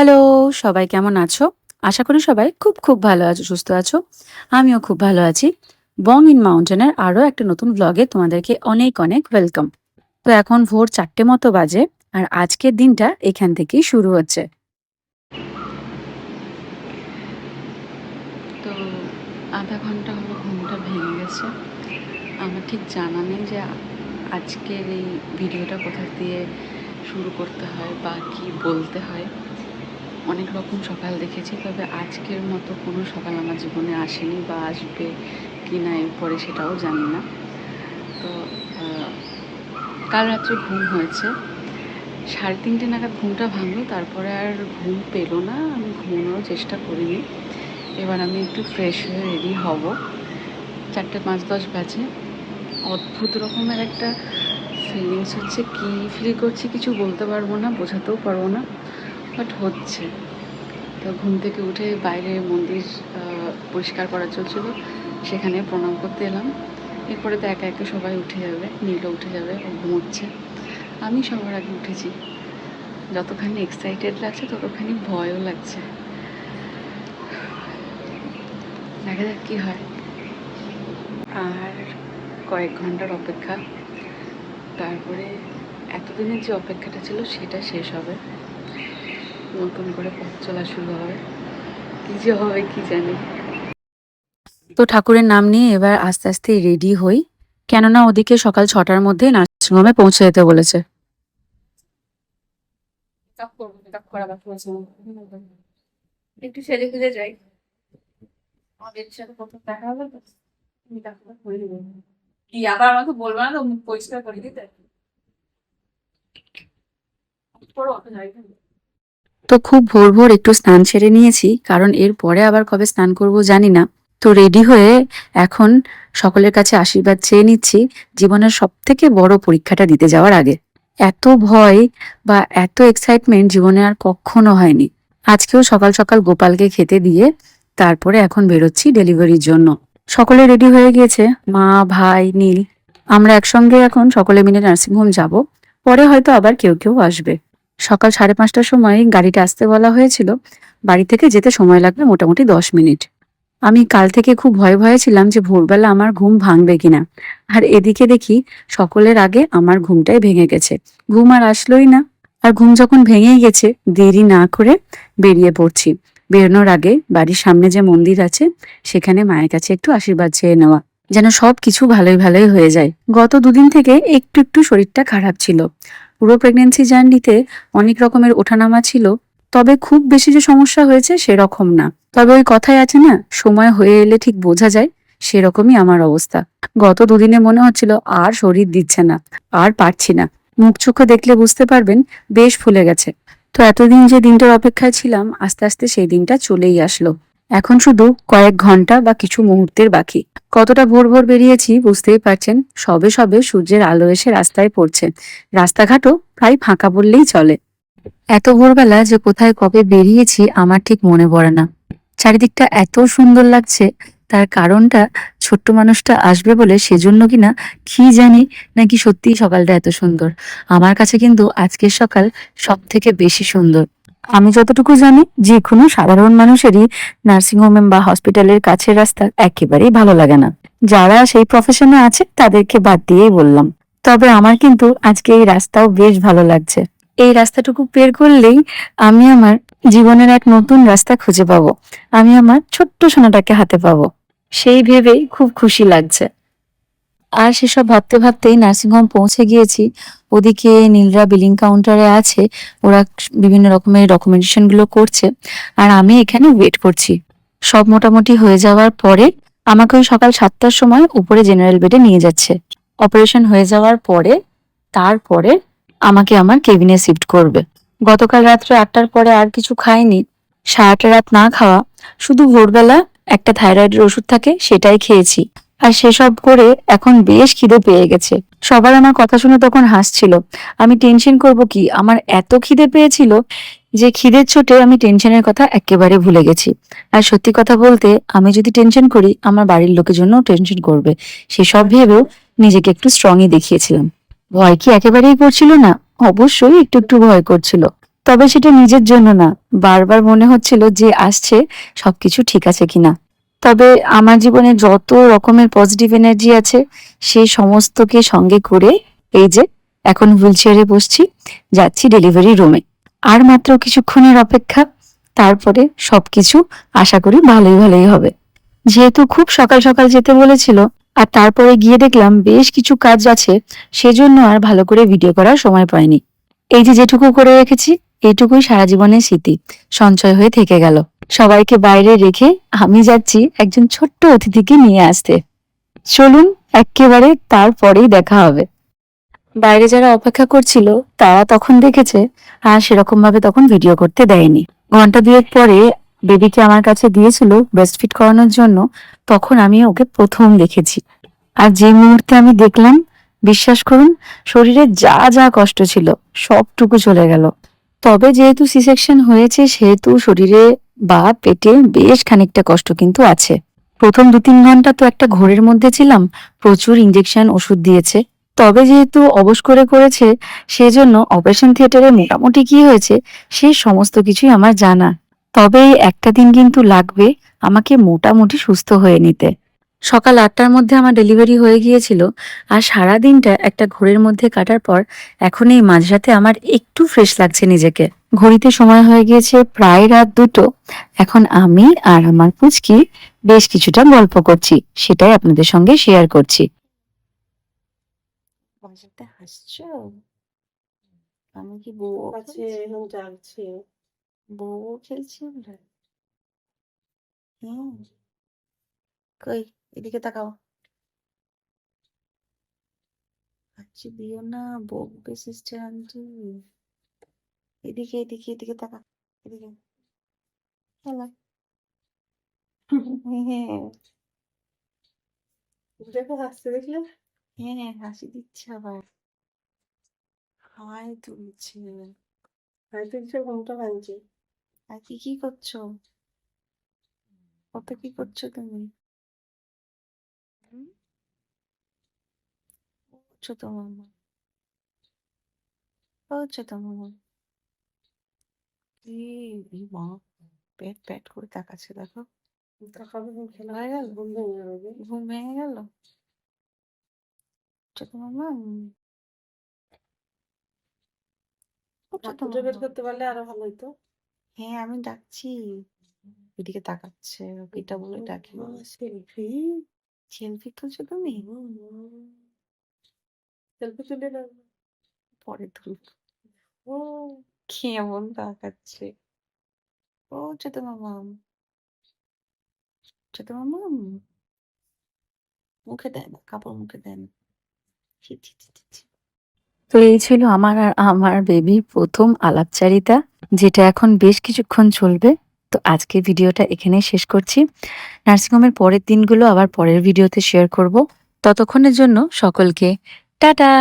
Hello, সবাই কেমন আছো? আশা করি সবাই খুব খুব ভালো আছো, সুস্থ আছো। আমিও খুব ভালো আছি। বং ইন মাউন্টেনের আরও একটা নতুন ব্লগে তোমাদেরকে অনেক অনেক ওয়েলকাম তো এখন ভোর চারটে মতো বাজে আর আজকের দিনটা এখান থেকেই শুরু হচ্ছে। তো আধা ঘণ্টা হলো ঘুমটা ভেঙে গেছে। আমার ঠিক জানা নেই যে আজকের এই ভিডিওটা কোথা দিয়ে শুরু করতে হয় বা কি বলতে হয়। অনেক রকম সকাল দেখেছি, তবে আজকের মতো কোনো সকাল আমার জীবনে আসেনি বা আসবে কি না এরপরে সেটাও জানি না। তো কাল রাত্রে ঘুম হয়েছে। সাড়ে তিনটে নাগাদ ঘুমটা ভাঙলো, তারপরে আর ঘুম পেল না, আমি ঘুমানোর চেষ্টা করিনি। এবার আমি একটু ফ্রেশ হয়ে রেডি হব। চারটে পাঁচ দশ বাজে। অদ্ভুত রকমের একটা ফিলিংস হচ্ছে, কী ফিল করছি কিছু বলতে পারব না, বোঝাতেও পারব না। বাট হচ্ছে। তো ঘুম থেকে উঠে বাইরে মন্দির পরিষ্কার করা চলছিল। সেখানে প্রণাম করতে এলাম। এরপরে তো একা একা সবাই উঠে যাবে, নীলও উঠে যাবে, ও ঘুমোচ্ছে। আমি সবার আগে উঠেছি। যতখানি এক্সাইটেড লাগছে, ততখানি ভয়ও লাগছে। দেখা যাক কী হয়। আর কয়েক ঘণ্টার অপেক্ষা। তারপরে এতদিনের যে অপেক্ষাটা ছিল, সেটা শেষ হবে। নতুন করে পথ চলা শুরু হবে। কি যে হবে কি জানি। তো ঠাকুরের নাম নিয়ে এবার আস্তে আস্তে রেডি হই। কেননা ওদিকে সকাল ছটার মধ্যে নার্সিংহোমে পৌঁছে যেতে বলেছে। একটু সেজে যাই। আমাদের সাথে প্রথম দেখা হবে তো? মেকআপটা করে দেবো কি আবার আমাকে বলব না তো? মুখ পরিষ্কার করে দিতে? পড়ো অত যাই না। তো খুব ভোর ভোর একটু স্নান সেরে নিয়েছি, কারণ এর পরে আবার কবে স্নান করব জানি না। তো রেডি হয়ে এখন সকলের কাছে আশীর্বাদ চেয়ে নিচ্ছি জীবনের সব থেকে বড় পরীক্ষাটা দিতে যাওয়ার আগে। এত ভয় বা এত এক্সাইটমেন্ট জীবনে আর কখনো হয়নি। আজকেও সকাল সকাল গোপালকে খেতে দিয়ে তারপরে এখন বেরোচ্ছি ডেলিভারির জন্য। সকলে রেডি হয়ে গিয়েছে, মা, ভাই, নীল। আমরা একসঙ্গে এখন সকলে মিলে নার্সিংহোম যাব। পরে হয়তো আবার কেউ কেউ আসবে। সকাল সাড়ে পাঁচটার সময় গাড়িটা আসতে বলা হয়েছিল। বাড়ি থেকে যেতে সময় লাগবে মোটামুটি দশ মিনিট। আমি কাল থেকে খুব ভয়ে ভয়ে ছিলাম যে ভোরবেলা আমার ঘুম ভাঙবে কিনা। আর এদিকে দেখি সকলের আগে আমার ঘুমটাই ভেঙে গেছে। ঘুম আর আসলোই না। আর ঘুম যখন ভেঙেই গেছে, দেরি না করে বেরিয়ে পড়ছি। বেরোনোর আগে বাড়ির সামনে যে মন্দির আছে, সেখানে মায়ের কাছে একটু আশীর্বাদ চেয়ে নেওয়া। যেন সব কিছু ভালোই ভালোই হয়ে যায়। গত দুদিন থেকে একটু একটু শরীরটা খারাপ ছিল। পুরো প্রেগনেন্সি জার্নিতে অনেক রকমের ওঠানামা ছিল, তবে খুব বেশি যে সমস্যা হয়েছে সেরকম না। তবে ওই কথাই আছে না, সময় হয়ে এলে ঠিক বোঝা যায়, সেরকমই আমার অবস্থা। গত দুদিনে মনে হচ্ছিল আর শরীর দিচ্ছে না, আর পারছি না। মুখ চোখে দেখলে বুঝতে পারবেন, বেশ ফুলে গেছে। তো এতদিন যে দিনটার অপেক্ষায় ছিলাম, আস্তে আস্তে সেই দিনটা চলেই আসলো। এখন শুধু কয়েক ঘণ্টা বা কিছু মুহূর্তের বাকি। কতটা ভোর ভোর বেরিয়েছি বুঝতেই পারছেন, সবে সবে সূর্যের আলো এসে রাস্তায় পড়ছে। রাস্তাঘাটও প্রায় ফাঁকা বললেই চলে। এত ভোরবেলা যে কোথায় কবে বেরিয়েছি আমার ঠিক মনে পড়ে না। চারিদিকটা এত সুন্দর লাগছে, তার কারণটা ছোট্ট মানুষটা আসবে বলে সেজন্য কিনা কি জানি, নাকি সত্যিই সকালটা এত সুন্দর। আমার কাছে কিন্তু আজকের সকাল সব থেকে বেশি সুন্দর। আমি যতটুকু জানি যে কোনো সাধারণ মানুষেরই নার্সিংহোম বা হসপিটালের কাছের রাস্তা একেবারেই ভালো লাগে না। যারা সেই প্রফেশনে আছে, তাদেরকে বাদ দিয়েই বললাম। তবে আমার কিন্তু আজকে এই রাস্তাও বেশ ভালো লাগছে। এই রাস্তাটুকু বের করলেই আমি আমার জীবনের এক নতুন রাস্তা খুঁজে পাবো। আমি আমার ছোট্ট সোনাটাকে হাতে পাবো। সেই ভেবেই খুব খুশি লাগছে। আর সেসব ভাবতে ভাবতেই নার্সিংহোম পৌঁছে গিয়েছি। ওদিকে নীলরা বিলিং কাউন্টারে আছে, ওরা বিভিন্ন রকমের ডকুমেন্টেশনগুলো করছে, আর আমি এখানে ওয়েট করছি। সব মোটামুটি হয়ে যাওয়ার পরে আমাকে ওই সকাল সাতটার সময় উপরে জেনারেল বেডে নিয়ে যাচ্ছে। অপারেশন হয়ে যাওয়ার পরে, তারপরে আমাকে আমার কেবিনে শিফট করবে। গতকাল রাত্রে আটটার পরে আর কিছু খাইনি। সারাটা রাত না খাওয়া, শুধু ভোরবেলা একটা থাইরয়েডের ওষুধ থাকে, সেটাই খেয়েছি। আর সেসব করে এখন বেশ খিদে পেয়ে গেছে। সবার আমার কথা শুনে তখন হাসছিল। আমি টেনশন করব কি? আমার এত খিদে পেয়েছিল যে খিদের চোটে আমি টেনশনের কথা একেবারে ভুলে গেছি। আর সত্যি কথা বলতে, আমি যদি টেনশন করি, আমার বাড়ির লোকের জন্য টেনশন করবে। সেসব ভেবেও নিজেকে একটু স্ট্রংই দেখিয়েছিলাম। ভয় কি একেবারেই করছিল না? অবশ্যই একটু একটু ভয় করছিল। তবে সেটা নিজের জন্য না। বারবার মনে হচ্ছিল যে আসছে, সবকিছু ঠিক আছে কিনা। তবে আমার জীবনে যত রকমের পজিটিভ এনার্জি আছে, সেই সমস্তকে সঙ্গে করে এই যে এখন হুইল চেয়ারে বসছি, যাচ্ছি ডেলিভারি রুমে আর মাত্র কিছুক্ষণের অপেক্ষা, তারপরে সবকিছু আশা করি ভালোই ভালোই হবে। যেহেতু খুব সকাল সকাল যেতে বলেছিল, আর তারপরে গিয়ে দেখলাম বেশ কিছু কাজ আছে, সেজন্য আর ভালো করে ভিডিও করার সময় পাইনি। এই যে যেটুকু করে রেখেছি, এটুকুই সারা জীবনের স্মৃতি। সঞ্চয় হয়ে থেকে গেল। সবাইকে বাইরে রেখে আমি যাচ্ছি একজন ছোট্ট অতিথিকে নিয়ে আসতে। চলুন, একেবারে তারপরেই দেখা হবে। বাইরে যারা অপেক্ষা করছিল, তারা তখন দেখেছে, আর সেরকম ভাবে তখন ভিডিও করতে দেয়নি। ঘণ্টা দুয়েক পরে বেবিকে আমার কাছে দিয়েছিল ব্রেস্ট ফিট করানোর জন্য, তখন আমি ওকে প্রথম দেখেছি। আর যে মুহূর্তে আমি দেখলাম বিশ্বাস করুন, শরীরে যা যা কষ্ট ছিল, সবটুকু চলে গেল। তবে যেহেতু সি সেকশন হয়েছে, সেহেতু শরীরে বা পেটে বেশ খানিকটা কষ্ট কিন্তু আছে। প্রথম দু তিন ঘণ্টা তো একটা ঘোরের মধ্যে ছিলাম, প্রচুর ইঞ্জেকশন ওষুধ দিয়েছে। তবে যেহেতু অবশ করে করেছে, সেজন্য অপারেশন থিয়েটারে মোটামুটি কি হয়েছে সেই সমস্ত কিছুই আমার জানা। তবে একটা দিন কিন্তু লাগবে, আমাকে মোটামুটি সুস্থ হয়ে নিতে। সকাল আটটার মধ্যে আমার ডেলিভারি হয়ে গিয়েছিল আর সারা দিনটা একটা ঘোরের মধ্যে কাটার পর এখন এই মাঝরাতে আমার একটু ফ্রেশ লাগছে নিজেকে। ঘড়িতে সময় হয়ে গিয়েছে প্রায় রাত দুটো। এখন আমি আর আমার পুচকি বেশ কিছুটা গল্প করছি সেটাই আপনাদের সঙ্গে শেয়ার করছি। হাসছো? আমি কি বউ আছে এখন জাগছে। বউ খেলছি আমরা? হুম। কই? এদিকে তাকাও আচ্ছা দিও না বকবে সিস্টার আন্টি এদিকে এদিকে এদিকে তাকা এদিকে হ্যাঁ দেখো হাসতে দেখলে হ্যাঁ হাসি দিচ্ছে আবার হাই তুলছে হয়তো কিছু ঘুমটা ভাঙছে আর কি কি করছ কত কি করছ তুমি ছোট মামা ও ছোট মামা কি এই মা পেট পেট করে তাকাচ্ছে দেখো তাকাবে ঘুম খেলা হয়ে গেল? ঘুম ভেঙে যাবে ঘুম ভেঙে গেল খুঁজে বের করতে পারলে আরও ভালো হ্যাঁ আমি ডাকছি এদিকে তাকাচ্ছে এটা বলে ডাকি সেলফি সেলফি তুলছো তুমি সেলফি তুলে না পরে তুল ও কেমন তাকাচ্ছে। ও ছোট ছোট মুখে দেয় না কাপড় মুখে দেয় না। তো এই ছিল আমার আর আমার বেবির প্রথম আলাপচারিতা যেটা এখন বেশ কিছুক্ষণ চলবে। তো আজকে ভিডিওটা এখানেই শেষ করছি। নার্সিংহোমের পরের দিনগুলো আবার পরের ভিডিওতে শেয়ার করব। ততক্ষণের জন্য সকলকে টাটা